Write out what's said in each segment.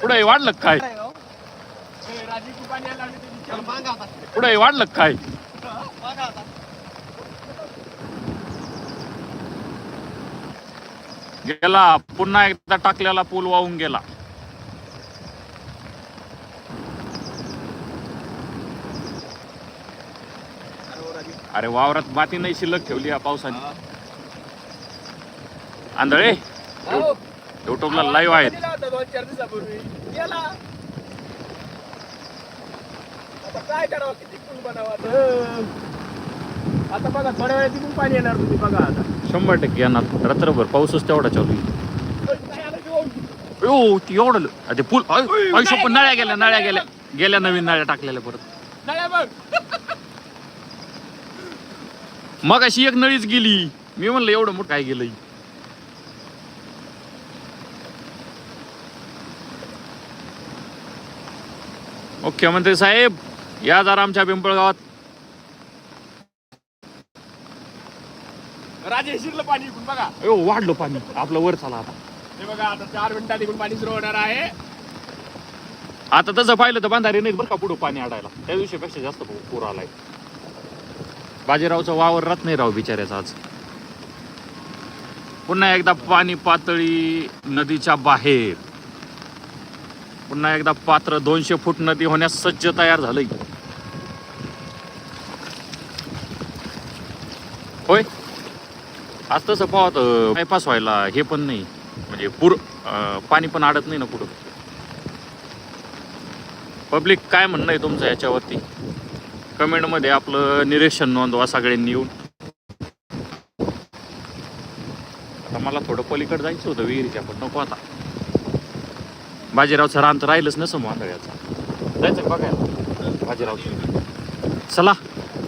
पुढे वाढलं काय? पुढे वाढलं काय? गेला पुन्हा एकदा टाकलेला पूल वाहून गेला अरे हो, राजीव. अरे वावरात माती नाही शिल्लक ठेवली या पावसाने. आंधळे हो. युट्यूबला लाईव्ह आहेत. दिला होता दोन चार दिवसापूर्वी. गेला. आता काय करावं? किती पूल बनावा आता? बघा थोड्या पाणी येणार तुम्ही बघा आता. शंभर टक्के येणार. रात्रभर पाऊसच तेवढा चालू हो? ओ ती एवढं ते पूल आयुष्य पण नळ्या गेल्या नळ्या गेल्या. गेल्या नवीन नळ्या टाकलेल्या परत. नळ्या बघ. मग अशी एक नळीच गेली. मी म्हणलं एवढं मोठं काय गेलंय? मुख्यमंत्री साहेब या जरा आमच्या पिंपळगावात. राजे शिरलं पाणी इकडून बघा. अयो वाढलं पाणी. आपलं वर चाला आता. हे बघा आता चार मिनिटात इकडून पाणी सुरू होणार आहे. आता तसं पाहिलं तर बांधारे नाही बरं का पुढं पाणी अडायला त्या दिवशीपेक्षा जास्त पूर आलाय. बाजीरावचा वावर राहत नाही राव बिचाऱ्याचा आज. पुन्हा एकदा पाणी पातळी नदीच्या बाहेर. पुन्हा एकदा पात्र दोनशे फूट नदी होण्यास सज्ज तयार झालंय. होय? आज तसं पाहत बायपास व्हायला हे पण नाही. म्हणजे पूर पाणी पण अडत नाही ना पुढं. पब्लिक काय म्हणणं आहे तुमचं याच्यावरती? कमेंटमध्ये आपलं निरीक्षण नोंदवा सगळ्यांनी येऊन. आता मला थोडं पलीकडे जायचं होतं विहिरीच्या पण नको आता. बाजीरावचं रान तर राहिलंच नसं मांदळ्याचा जायचं बघायला? बाजीराव चला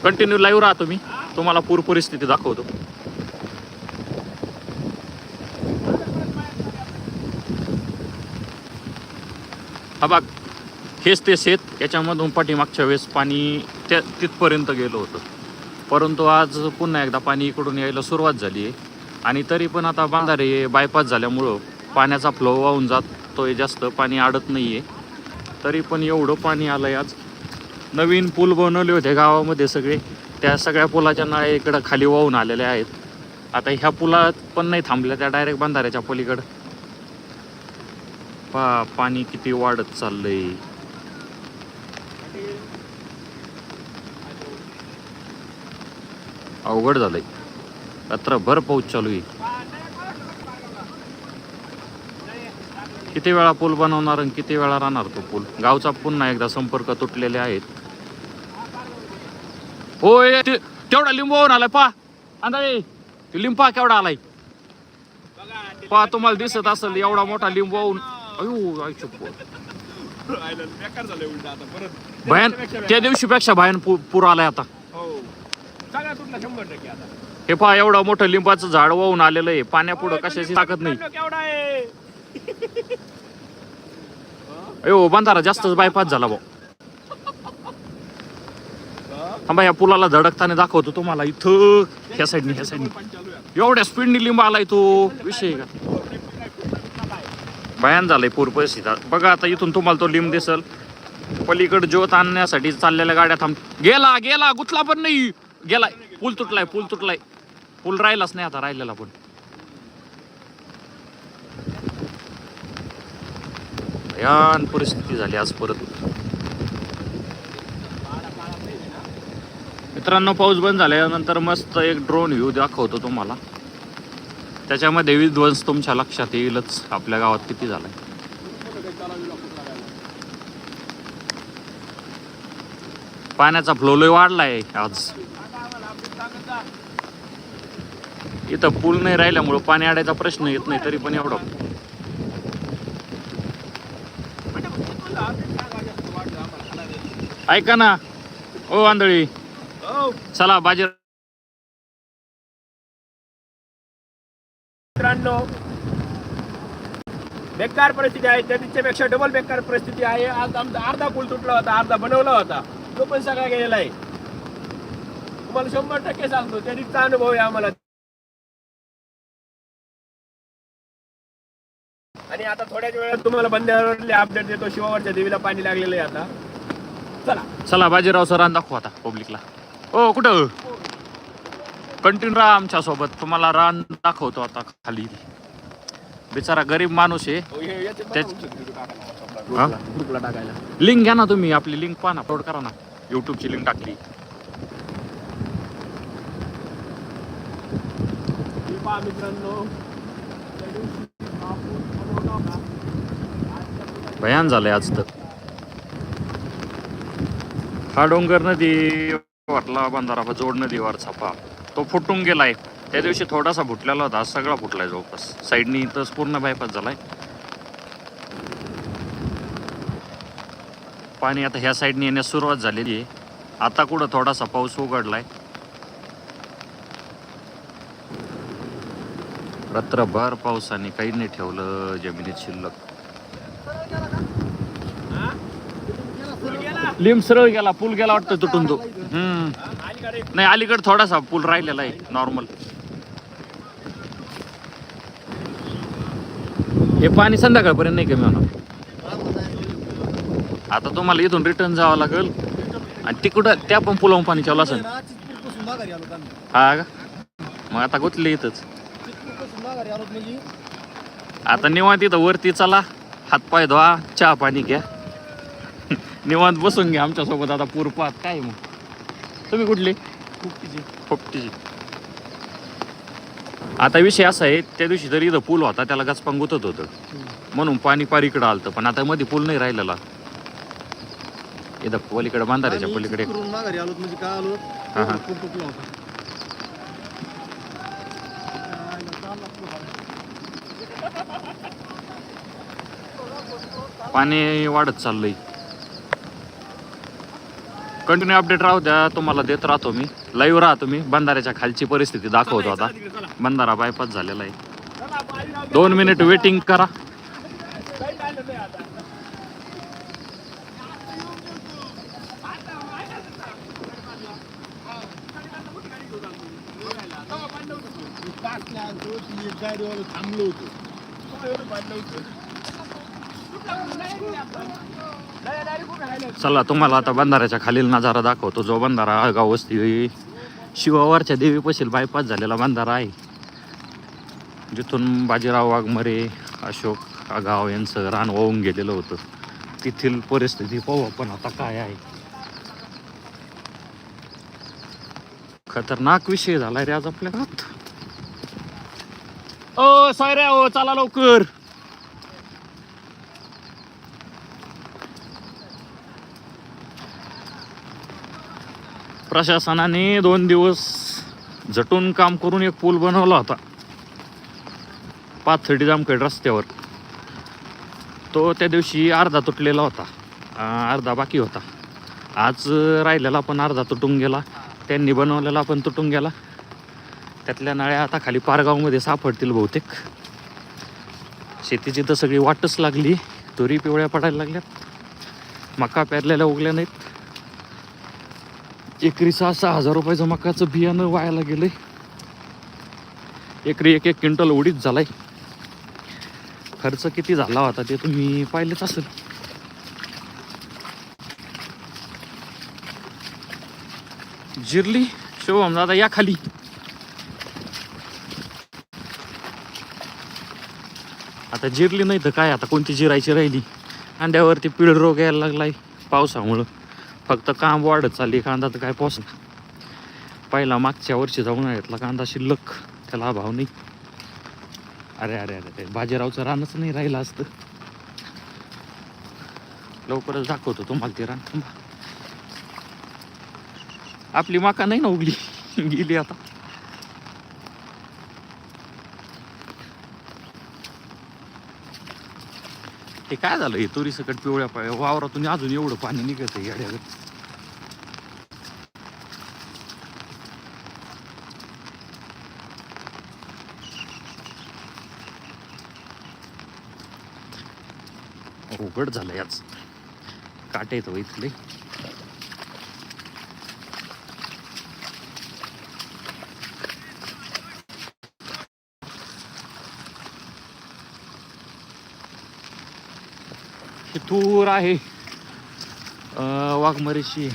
कंटिन्यू लाईव्ह राहतो मी. तुम्हाला पूर परिस्थिती दाखवतो. हा बघ हेच ते शेत याच्यामधून पाठीमागच्या वेळेस पाणी त्या तिथपर्यंत गेलो होतो. परंतु आज पुन्हा एकदा पाणी इकडून यायला सुरुवात झाली आहे. आणि तरी पण आता बांधारे बायपास झाल्यामुळं पाण्याचा फ्लो वाहून जातोय जास्त पाणी अडत नाही आहे तरी पण एवढं पाणी आलं आहे आज. नवीन पूल बनवले होते गावामध्ये सगळे. त्या सगळ्या पुलाच्या नळ्या इकडं खाली वाहून आलेल्या आहेत. आता ह्या पुलात पण नाही थांबल्या त्या डायरेक्ट बांधाऱ्याच्या पलीकडं. पा पाणी किती वाढत चाललं आहे अवघड झालंय. रात्रभर पाऊस चालू आहे. किती वेळा पूल बनवणार आणि किती वेळा राहणार तो पूल? गावचा पुन्हा एकदा संपर्क तुटलेले आहेत. होय ते- तेवढा लिंबू होऊन आलाय पा. ते लिंबा केवढा आलाय. पा तुम्हाला दिसत असेल एवढा मोठा लिंबू वाहून. अयो आई शप्पथ. राहिलं. बेकार झालं उलट आता परत. भयान त्या दिवशीपेक्षा भयान पू- पूर आलाय आता. हो सगळ्या तुटला शंभर टक्के आता. हे पहा एवढं मोठं लिंबाचं झाड वाहून आलेलं आहे. पाण्यापुढं कशाची ताकद नाही. केवढा आहे? अयो बांधारा जास्तच बायपास झाला भाऊ. थांबा या पुलाला धडकताना दाखवतो तुम्हाला इथं. ह्या साईडनी ह्या साईडनी पण चालू आहे एवढ्या स्पीडनी लिंब आलाय तो. विषय आहे का? भयान झालंय पूर परिस्थिती. बघा आता इथून तुम्हाला तो लिंब दिसल. पलीकडे ज्योत आणण्यासाठी चाललेल्या गाड्या थांब. गेला गेला गुतला पण नाही. गेलाय. पूल तुटलाय पूल तुटलाय. पूल राहिलाच नाही आता राहिलेला पण. भयान परिस्थिती झाली आज परत. मित्रांनो पाऊस बंद झाल्यानंतर मस्त एक ड्रोन व्ह्यू दाखवतो तुम्हाला. त्याच्यामध्ये विध्वंस तुमच्या लक्षात येईलच. आपल्या गावात किती झालाय. पाण्याचा फ्लो लय वाढलाय आज. इथं पूल नाही राहिल्यामुळं पाणी अडायचा प्रश्न येत नाही तरी पण एवढा. ऐका ना. ओ आंधळी. चला बाजी. मित्रांनो बेकार परिस्थिती आहे. त्याच्यापेक्षा डबल बेकार परिस्थिती आहे. आज आमचा अर्धा पूल तुटला होता अर्धा बनवला होता. तो पण सगळा गेलेला आहे. तुम्हाला शंभर टक्के सांगतो त्या अनुभव आहे आम्हाला. आता थोड्याच वेळात तुम्हाला बंद्यावरले अपडेट देतो. शिवावरच्या देवीला पाणी लागलेलं आहे आता. चला. चला बाजीराव सर रान दाखवू आता पब्लिकला ओ कुठं? कंटिन्यू राहा आमच्यासोबत. तुम्हाला रान दाखवतो आता खाली. बिचारा गरीब माणूस आहे. हो, हे- याचे त्याच- टाकायला हा? ग्रुपला ग्रुपला टाकायला. लिंक घ्या ना तुम्ही आपली लिंक पहा ना अपलोड करा ना. यूट्यूबची लिंक टाकली. हे पहा मित्रांनो. त्या दिवशी हा पूल बनवला होता. भयान झालंय आज तर. हा डोंगर नदी वाटला बंधारा जोड नदीवरचा पा तो फुटून गेलाय. त्या दिवशी थोडासा फुटलेला होता आज सगळा फुटलाय जवळपास. साईडनी तर पूर्ण बायपास झालाय. पाणी आता ह्या साईडने येण्यास सुरुवात झालेली आहे. आता कुठं थोडासा पाऊस उघडलाय. रात्रभर पावसाने काही नाही ठेवलं जमिनीत शिल्लक हा? पूल गेला? लिंब सरळ गेला पूल गेला वाटतं तुटून तो. हम्म. नाही अलीकडे थोडासा पूल राहिलेला आहे नॉर्मल हे पाणी संध्याकाळपर्यंत नाही कमी होणार. आता तुम्हाला इथून रिटर्न जावं लागेल. आणि तिकडं त्या पण पुलावून पाणी चालू असेल. हा का? मग आता गुतले इथंच. आता निवांत इथं वरती चला. हातपाय धुवा चहा पाणी घ्या. निवांत बसून घ्या आमच्यासोबत आता पूर पाहत. काय मग? तुम्ही कुठले? खूप पोपटीची आता विषय असा आहे त्या दिवशी जरी इथं पूल होता त्याला गचपान गुतत होतं. म्हणून पाणी पार इकडं आलतं पण आता मध्ये पूल नाही राहिलेला. इथं पलीकडे बांधाऱ्याच्या पलीकडे करून माघारी आलो म्हणजे काय आलो हा, हा. पूल तुटला होता. पाणी वाढत चाललंय. कंटिन्यू अपडेट राहू द्या. तुम्हाला देत राहतो मी. लाईव्ह राहतो मी. बंधाऱ्याच्या खालची परिस्थिती दाखवतो आता. बंधारा बायपास झालेला आहे. दोन मिनिट वेटिंग करा. थांबलो होतो. चला तुम्हाला आता बंधाऱ्याच्या खालील नजारा दाखवतो. जो बंधारा आगाव वस्ती शिवावरच्या देवीपशील बायपास झालेला बंधारा आहे. जिथून बाजीराव वाघमरे अशोक आगाव यांचं रान वाहून गेलेलं होतं. तेथील परिस्थिती पाहू आपण आता काय आहे. खतरनाक विषय झालाय रे आज आपल्या गावात. ओ सायऱ्या ओ चला लवकर. प्रशासनाने दोन दिवस झटून काम करून एक पूल बनवला होता. पाथर्डी जामखेड रस्त्यावर. तो त्या दिवशी अर्धा तुटलेला होता. अर्धा बाकी होता. आज राहिलेला पण अर्धा तुटून गेला. त्यांनी बनवलेला पण तुटून गेला. त्यातल्या नळ्या आता खाली पारगावमध्ये सापडतील बहुतेक. शेतीची तर सगळी वाटच लागली. तुरी पिवळ्या पडायला लागल्यात. मका पेरलेल्या उगल्या नाहीत. एकरी सहा सहा हजार रुपयाचं मकाचं बियाणं वायाला गेलंय. एकरी एक एक क्विंटल उडीच झालाय. खर्च किती झाला होता ते तुम्ही पाहिलेच असेल. जिरली शिवम दादा या खाली. आता जिरली नाही तर काय आता कोणती जिरायची राहिली? अंड्यावरती पिळ रोग यायला लागलाय पावसामुळं. फक्त काम वाढत चालली कांदा तर काय पोस पहिला मागच्या वर्षी जाऊन घेतला कांदा शिल्लक. त्याला भाव नाही. अरे अरे अरे ते बाजीरावचं रानच नाही राहिलं असतं. लवकरच दाखवतो तुम्हाला ते रान. थांबा. आपली माका नाही ना उगली. गेली आता. हे काय झालं? हे तुरी सकट पिवळ्या पाय वावरातून अजून एवढं पाणी निघत आहे येड्यावर उघड झालं याच काटे येतो हो इथले. दूर आहे. वाघमरीशी वाघमारीची.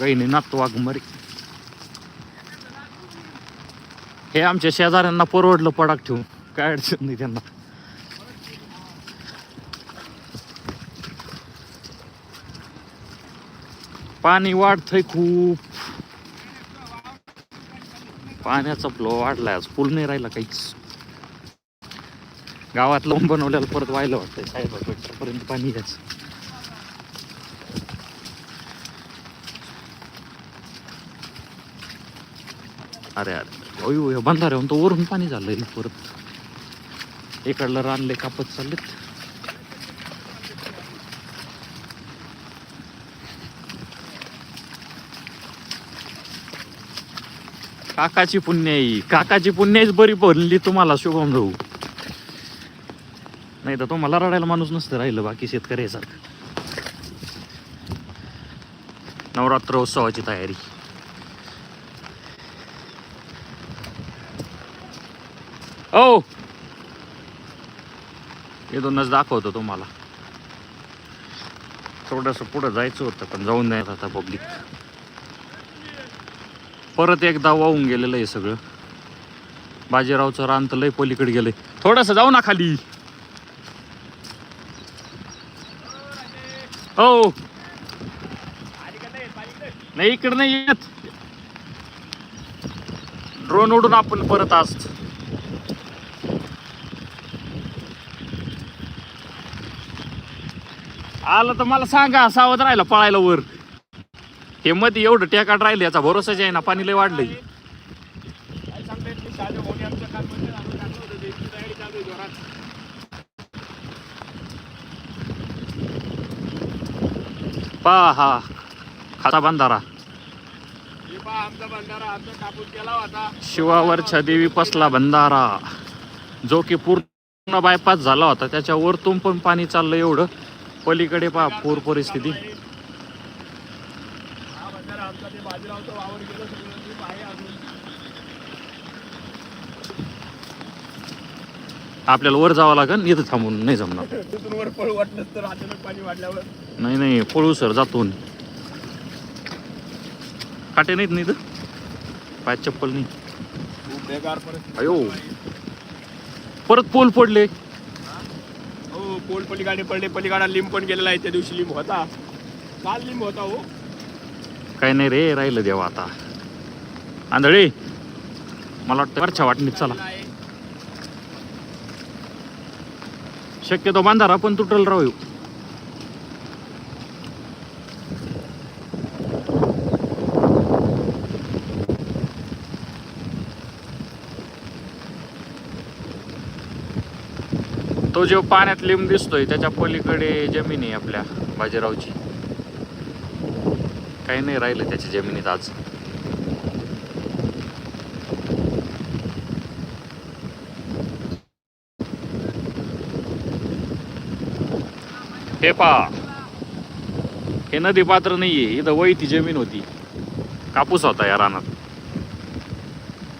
गाईने नात वाघमरी. हे आमच्या शेजाऱ्यांना परवडलं पडाक ठेवून. काय अडचण नाही त्यांना. पाणी वाढतंय खूप. पाण्याचा फ्लो वाढलाय आज. पूल नाही राहिला काहीच. गावात लावून बनवल्याला परत व्हायला वाटतंय. साहेबापर्यंत पाणी घ्यायचं अरे अरे. अयो बंधारे तो वरून पाणी झालंय परत. इकडलं रानले कापत चाललेत. काकाची पुण्याई काकाची पुण्याईच बरी बनली तुम्हाला शुभम भाऊ. नाही तर तुम्हाला रडायला माणूस नसतं राहिलं बाकी शेतकऱ्यासारखं नवरात्र उत्सवाची तयारी. ओ इथूनच दाखवतो तुम्हाला. थोडंसं पुढं जायचं होतं पण जाऊन नाही आता पब्लिक परत एकदा वाहून गेलेलं आहे सगळं. बाजीरावचं रान तर लय पलीकडे गेलंय. थोडंसं जाऊ ना खाली. हो. नाही इकडे नाही येत. ड्रोन उडून आपण परत आज आलं तर मला सांगा सावध राहिला पळायला वर. हे मध्ये एवढं टेकाट राहिलं याचा भरोसाच आहे ना पाणी लय वाढलंय काय सांगता येत नाही, शहाजा भाऊनी आमच्या कालमध्ये आणून टाकलं होतं, त्याची तयारी चालू आहे जोरात. पहा हा बंधारा. शिवावर छदेवी पसला बंधारा. जो की पूर्ण बायपास झाला होता त्याच्या वरतून पण पाणी चाललं एवढं. पलीकडे पहा पूर परिस्थिती हा भंडारा आमचा ते बाजीरावचं वावर गेलं सगळं ते आहे अजून आपल्याला वर जावं लागेल इथं थांबून नाही जमणार. वर पळू वाटलं तर अचानक पाणी वाढल्यावर. नाही नाही पळू सर जातून काटे नाहीत नाही इथं? पायात चप्पल नाही. बेकार परिस्थिती. अयो. परत पोल पडले हो पोल पलीकडे पडले पलीकडा लिंब पण गेलेला आहे त्या दिवशी लिंब होता. काल लिंब होता हो. काय नाही रे राहिलं देवा आता. आंधळे मला वाटतं वरच्या वाटणीत चला आहे. शक्यतो बांधारा पण तुटल राहू तो जो पाण्यात लिंब दिसतोय त्याच्या पलीकडे जमीन आहे आपल्या बाजीरावची. काही नाही राहिलं त्याच्या जमिनीत आज. हे पहा. हे नदी पात्र नाही आहे इथं वैती जमीन होती. कापूस होता या रानात.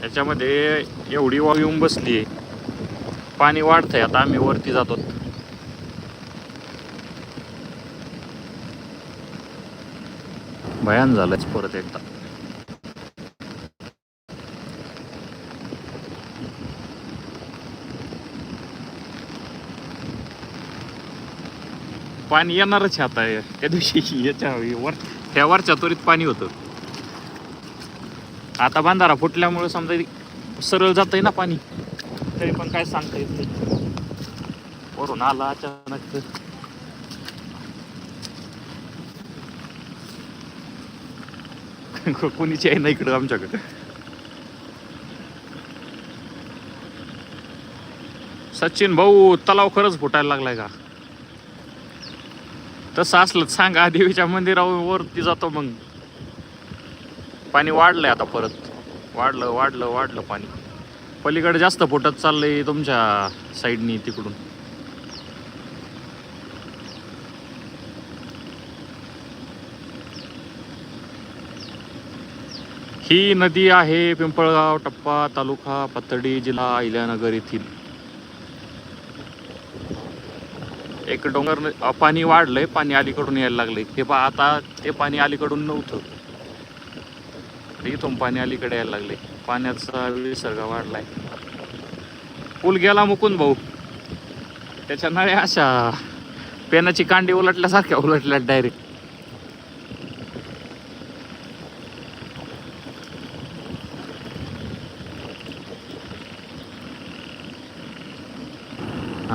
याच्यामध्ये एवढी वाव येऊन बसली पाणी वाढतंय आता आम्ही वरती जातो. भयान झालंच परत एकदा. पाणी येणारच आता. त्या दिवशी याच्या वर ह्या वरच्या त्वरित पाणी होतं. आता बांधारा फुटल्यामुळे समजा सरळ सरळ आहे ना पाणी. तरी पण काय सांगता येत नाही. वरून आला अचानक कोणीच आहे ना इकडं आमच्याकडे. सचिन भाऊ तलाव खरंच फुटायला लागलाय का? तसं असलं सांगा देवीच्या मंदिरावरती जातो मग. पाणी वाढलंय आता परत. वाढलं वाढलं वाढलं पाणी. पलीकडे जास्त फुटत चाललंय तुमच्या साईडनी तिकडून. ही नदी आहे पिंपळगाव टप्पा तालुका पतडी जिल्हा अहिल्यानगर येथील. एक डोंगर पाणी वाढलंय पाणी अलीकडून यायला लागलंय. हे पहा आता ते पाणी अलीकडून नव्हतं. ते इथून पाणी अलीकडे यायला लागले पाण्याचा विसर्ग वाढलाय. पूल गेला मुकुंद भाऊ. त्याच्या नळ्या अशा पेनाची कांडी उलटल्यासारख्या उलटल्या डायरेक्ट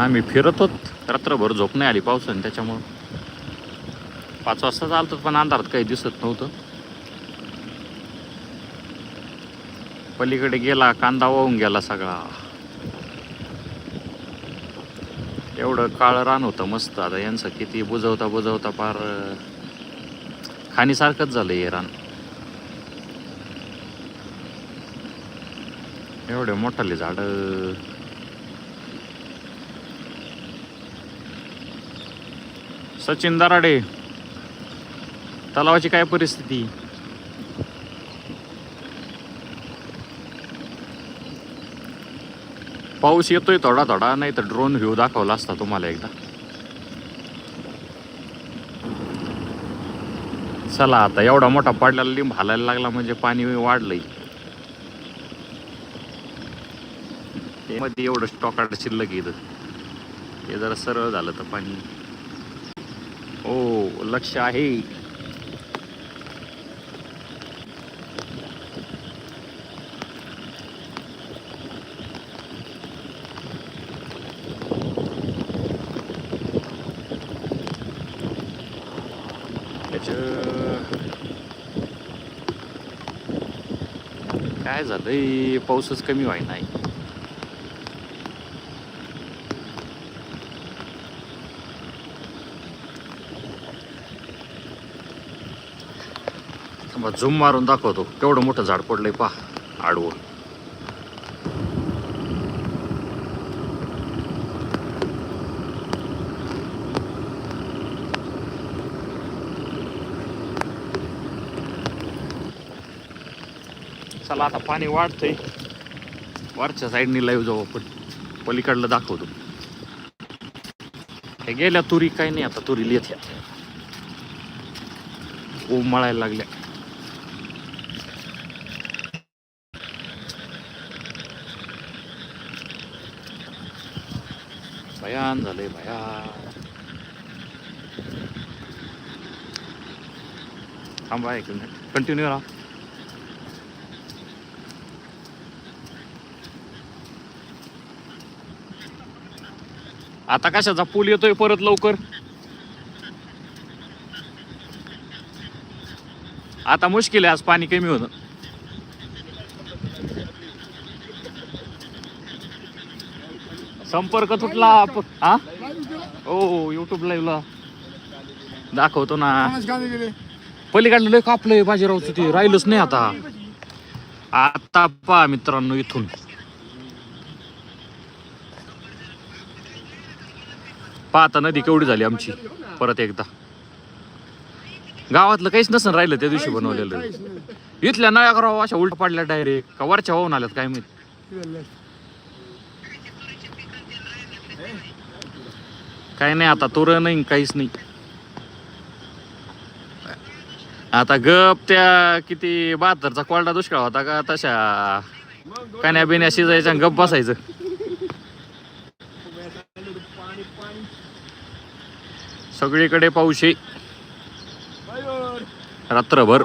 आम्ही फिरत होत रात्रभर झोप नाही आली पावसाने त्याच्यामुळं पाच वाजता चालतो पण अंधारात काही दिसत नव्हतं. पलीकडे गेला कांदा वाहून गेला सगळा. एवढं काळ रान होतं मस्त. आता यांचं किती बुजवता बुजवता फार खाणीसारखंच झालं हे रान. एवढे मोठाले झाडं. सचिन दराडे तलावाची काय परिस्थिती? पाऊस येतोय थोडा थोडा नाही तर ड्रोन व्ह्यू दाखवला असता तुम्हाला एकदा. चला आता एवढा मोठा पडलेला लिंब हालायला लागला म्हणजे पाणी वाढलंय. मध्ये एवढं स्टॉकाट शिल्लक येतं हे जरा सरळ झालं तर पाणी. हो लक्ष आहे. काय झालंय? पाऊसच कमी व्हाय नाही. झूम मारून दाखवतो. केवढं मोठं झाड पडलंय पा आडवं. चला आता पाणी वाढतंय. वरच्या साईडनी लाईव्ह जाऊ आपण. पलीकडलं दाखवतो. हे गेल्या तुरी काही नाही आता तुरी येत्या ऊब मळायला लागल्या. भयान झालंय भयान थांबा एक मिनिट. कंटिन्यू राहा. आता कशाचा पूल येतोय परत लवकर? आता मुश्किल आहे आज पाणी कमी होतं संपर्क तुटला. प- हा हो, हो युट्यूब लाईव्हला दाखवतो ना. पलीकडलं लय कापलंय बाजीरावचं ते. राहिलंच नाही आता. आता पहा मित्रांनो इथून. पहा आता नदी केवढी झाली आमची. परत एकदा. गावातलं काहीच नसन राहिलं त्या दिवशी बनवलेलं. इथल्या नळ्या करावं अशा उलट पाडल्या डायरेक्ट. का वरच्या वाहून आल्यात काय माहिती? काय नाही आता तोर नाही काहीच नाही. आता गप त्या किती बहात्तरचा कोरडा दुष्काळ होता का तशा कान्या बिन्या शिजायच्या आणि गप बसायचं. सगळीकडे पाऊस आहे. रात्रभर.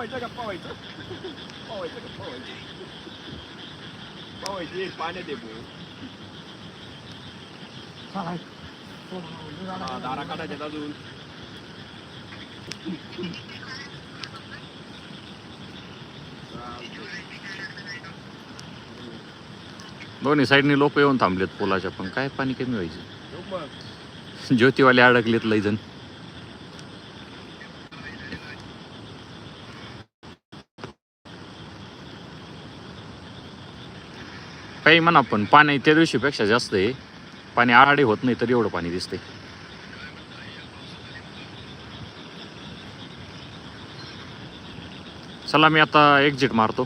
पाण्यात दारा काढायच्यात अजून. दोन्ही साईडनी लोक येऊन थांबलेत पुलाच्या पण काय पाणी कमी व्हायचं? ज्योतिवाले अडकलेत लय जण. काही म्हणा पण पाणी त्या दिवशीपेक्षा जास्त आहे. पाणी आडे होत नाही तरी एवढं पाणी दिसतंय. चला मी आता एक्झिट मारतो.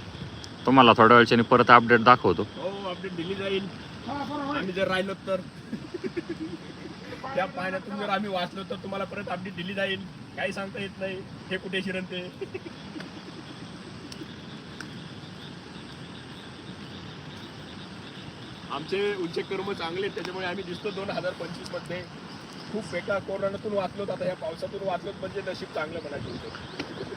तुम्हाला थोड्या वेळच्याने परत अपडेट दाखवतो. हो अपडेट दिली जाईल. आम्ही जर राहिलो तर. त्या पाण्यातून जर आम्ही वाचलो तर तुम्हाला परत अपडेट दिली जाईल. काही सांगता येत नाही. हे कुठे शिरंते? आमचे उच्च कर्म चांगले त्याच्यामुळे आम्ही दिसतो दोन हजार पंचवीसमध्ये. खूप बेकार कोरोनातून वाचलोत आता या पावसातून वाचलोत म्हणजे नशीब चांगलं म्हणायचं. होतं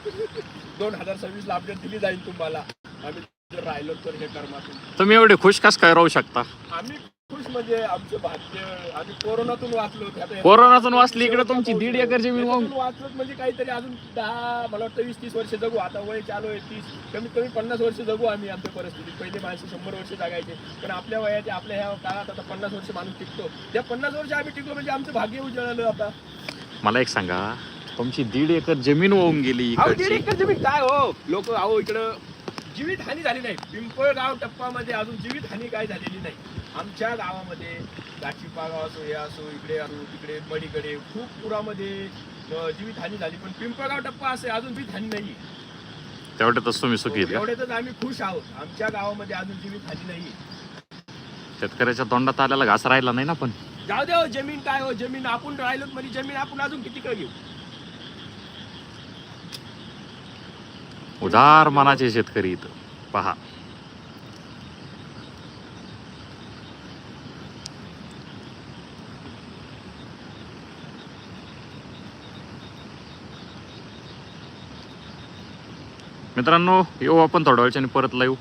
दोन हजार सव्वीस ला अपडेट दिली जाईल तुम्हाला आम्ही जर राहिलो तर हे कर्मातून तुम्ही एवढे खुश कस काय राहू शकता आम्ही खुश म्हणजे आमचं भाग्य आम्ही कोरोनातून वाचलो आता हे- कोरोनातून वाचली इकडे तुमची दीड एकर जमीन वाहून म्हणजे काहीतरी अजून दहा मला वाटतं वीस तीस वर्ष जगू आता वय चालू आहे तीस कमीत कमी पन्नास वर्ष जगू आम्ही आमच्या परिस्थितीत पहिले माणसं शंभर वर्ष जगायचे पण आपल्या वयाचे आपल्या ह्या काळात आता पन्नास वर्ष माणूस टिकतो त्या पन्नास वर्ष आम्ही टिकलो म्हणजे आमचं भाग्य उजळलं आता मला एक सांगा तुमची दीड एकर जमीन वाहून गेली अहो दीड इकडची एकर जमीन काय हो? लोक अहो इकडं जीवित हानी झाली नाही. पिंपळगाव टप्पामध्ये अजून जीवित हानी काय झालेली नाही. आमच्या गावामध्ये गाठीपा गाव असो हे असो इकडे असो तिकडे मडीकडे खूप पुरामध्ये जीवित हानी झाली. पण पिंपळगाव टप्पा असे अजून जीवित हानी नाही तेवढ्यातच तुम्ही सुखी आहेत का? एवढ्यातच आम्ही खुश आहोत. आमच्या गावामध्ये अजून जीवित हानी नाही शेतकऱ्याच्या तोंडात आलेला घास राहिला नाही ना पण. जाऊ दे हो जमीन काय हो? जमीन आपण राहिलो म्हणजे जमीन आपण अजून किती काय घेऊ उदार मनाचे शेतकरी इथं. पहा. मित्रांनो येऊ आपण थोड्या वेळच्याने परत लाईव्ह.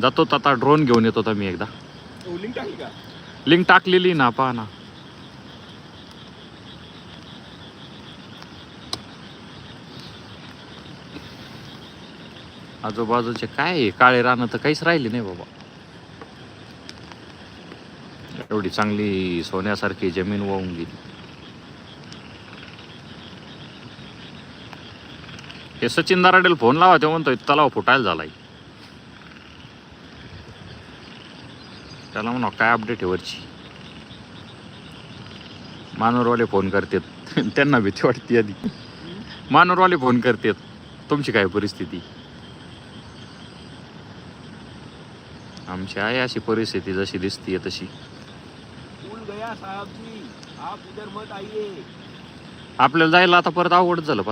जातो आता ड्रोन घेऊन येतो मी एकदा. लिंक टाकली का? लिंक टाकलेली ना पहा ना. आजूबाजूचे काय आहे? काळे रानं तर काहीच राहिले नाही बाबा. एवढी चांगली सोन्यासारखी जमीन वाहून गेली. हे सचिन दाराडेल फोन लावा ते म्हणतोय तलाव फुटायला झालाय. त्याला म्हणा काय अपडेट आहे वरची? मानवरवाले फोन करतात. त्यांना भीती वाटते आधी. मानवरवाले फोन करतात. तुमची काय परिस्थिती? आमची आहे अशी परिस्थिती जशी दिसतीये तशी. आपल्याला जायला आता परत अवघड झालं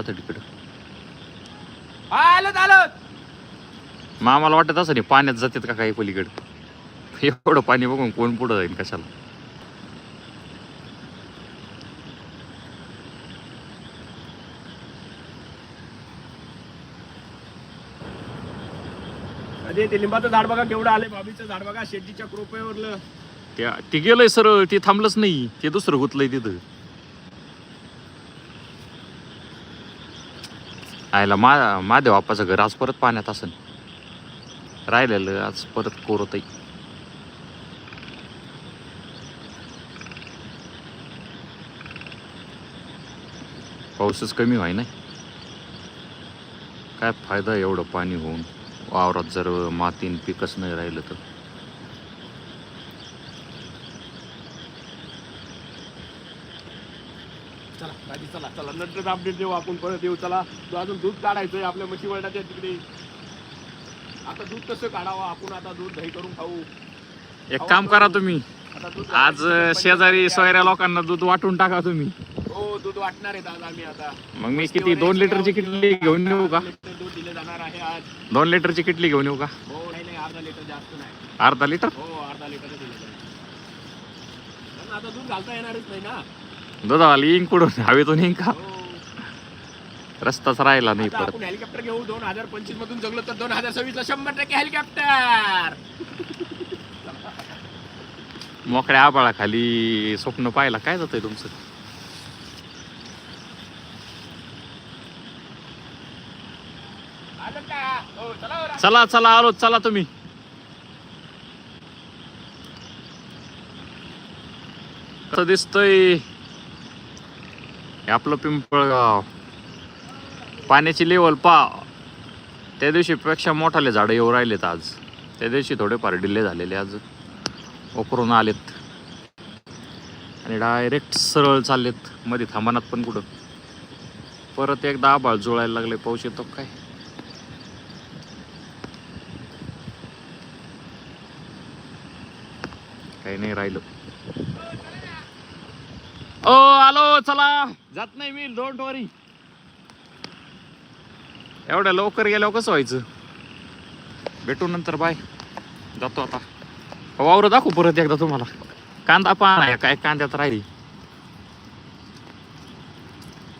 आलोच मग आम्हाला वाटत असं नाही पाण्यात जातात का काही पलीकडं? एवढं पाणी बघून कोण पुढं जाईल कशाला? अरे ते लिंबाचं झाड बघा केवढं आले बाबीचं झाड बघा शेतीच्या कृपेवरलं. त्या ती गेलंय सरळ ते थांबलंच नाही. ते दुसरं गुतलंय तिथं. आयला मा महादेव बाप्पाचं घर आज परत पाण्यात असन. राहिलेलं आज परत कोरतही पाऊसच कमी व्हाय नाही काय फायदा एवढं पाणी होऊन? वावरात जर मातीन पिकच नाही राहिलं तर? चला दादी चला चला. नंतर अपडेट देऊ आपण परत येऊ. चला तो अजून दूध काढायचंय आपल्या म्हशी वळणाच्या तिकडे. आता दूध कसं काढावं? आपण आता दूध दही करून खाऊ. एक काम करा तुम्ही. आज शेजारी सोयऱ्या लोकांना दूध वाटून टाका तुम्ही. हो दूध वाटणार आहेत आज आम्ही आता. मग मी किती दोन लिटरची किटली घेऊन येऊ का? आहे आज. दोन लिटरची किटली घेऊन येऊ का? हो नाही नाही अर्धा लिटर जास्त नाही. अर्धा लिटर? हो अर्धा लिटर दिले जाईल पण आता दूध घालता येणारच नाही ना. दुधावाली येईन कुठून? हवेतून येईन का? हो. रस्ताच राहिला नाही आता परत. आपण हेलिकॉप्टर घेऊ. दोन हजार पंचवीस मधून जगलो तर दोन हजार सव्वीस ला शंभर टक्के हेलिकॉप्टर मोकळ्या आबाळाखाली स्वप्न पाहायला काय जातंय तुमचं आलं का हो चला चला आलो चला तुम्ही. दिसतोय. हे आपलं पिंपळगाव. पाण्याची लेवल पा त्या दिवशी पेक्षा मोठाले झाडं येऊ राहिलेत आज. त्या दिवशी थोडेफार डिले झालेले आज. ओकरून आलेत. आणि डायरेक्ट सरळ चाललेत. मध्ये थांबानात पण कुठं. परत एकदा आबाळ जुळायला लागले. पाऊस येतो काय? काही नाही राहिलं. ओ आलो चला. जात नाही मी डोंट वरी एवढ्या लवकर गेल्यावर कसं व्हायचं? भेटू नंतर बाय. जातो आता. वावर दाखवू परत एकदा तुम्हाला. कांदा पाहा काय कांद्यात राहिली?